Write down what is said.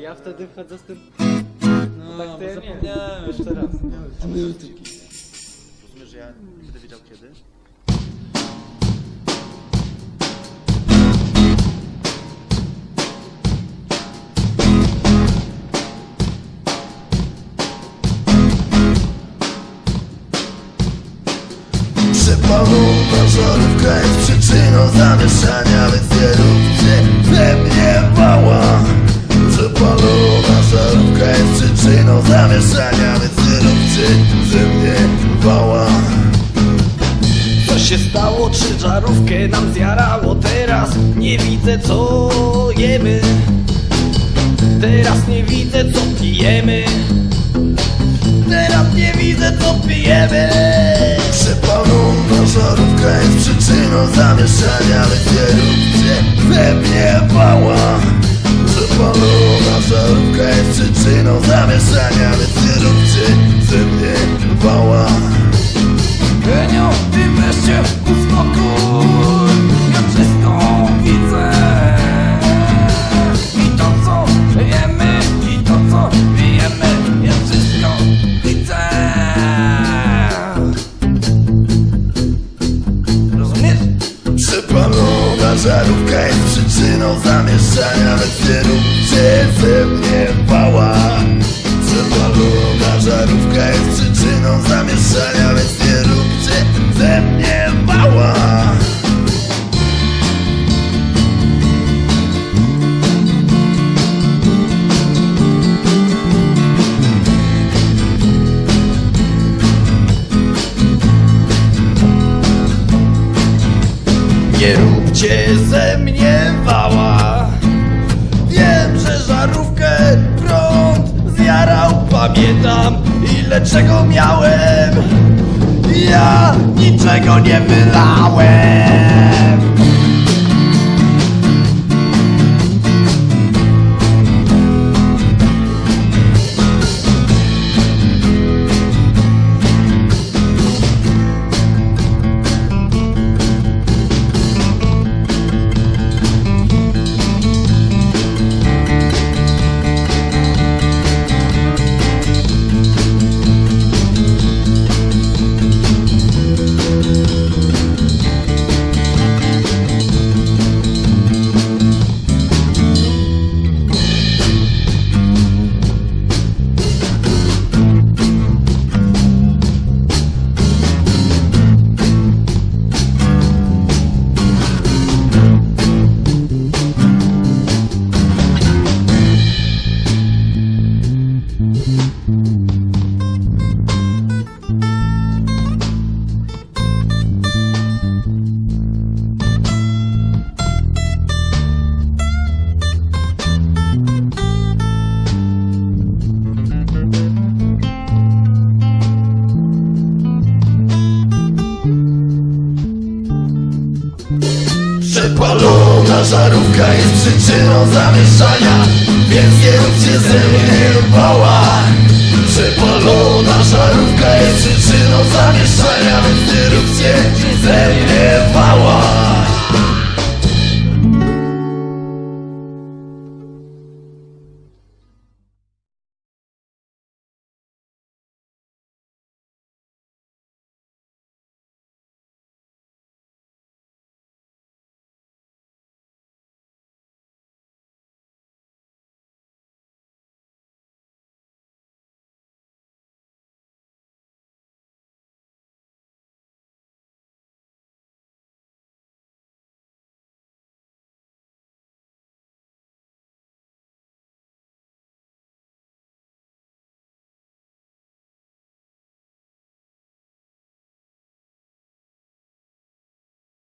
Ja wtedy wchodzę z tym... No, tak to ja nie. zapomniałem. Jeszcze raz. Rozumiesz, że ja nie będę wiedział kiedy? Przepalona żarówka jest przyczyną zamieszania Więc nie nie róbcie ze mnie wała Co się stało? Czy żarówkę nam zjarało? Teraz? Nie widzę co jemy. Teraz nie widzę co pijemy. Teraz nie widzę co pijemy. Przepalona żarówka jest przyczyną zamieszania nie róbcie ze mnie wała Przepalona żarówka jest przyczyną zamieszania żarówka jest przyczyną zamieszania Więc nie róbcie ze mnie wała Przepalona żarówka jest przyczyną zamieszania Więc nie róbcie ze mnie wała Nie róbcie ze mnie wała. Wiem, że żarówkę prąd zjarał Pamiętam ile czego miałem. Ja niczego nie wylałem Przepalona żarówka jest przyczyną zamieszania Więc nie róbcie ze mnie wała Przepalona żarówka jest przyczyną zamieszania Więc nie róbcie ze mnie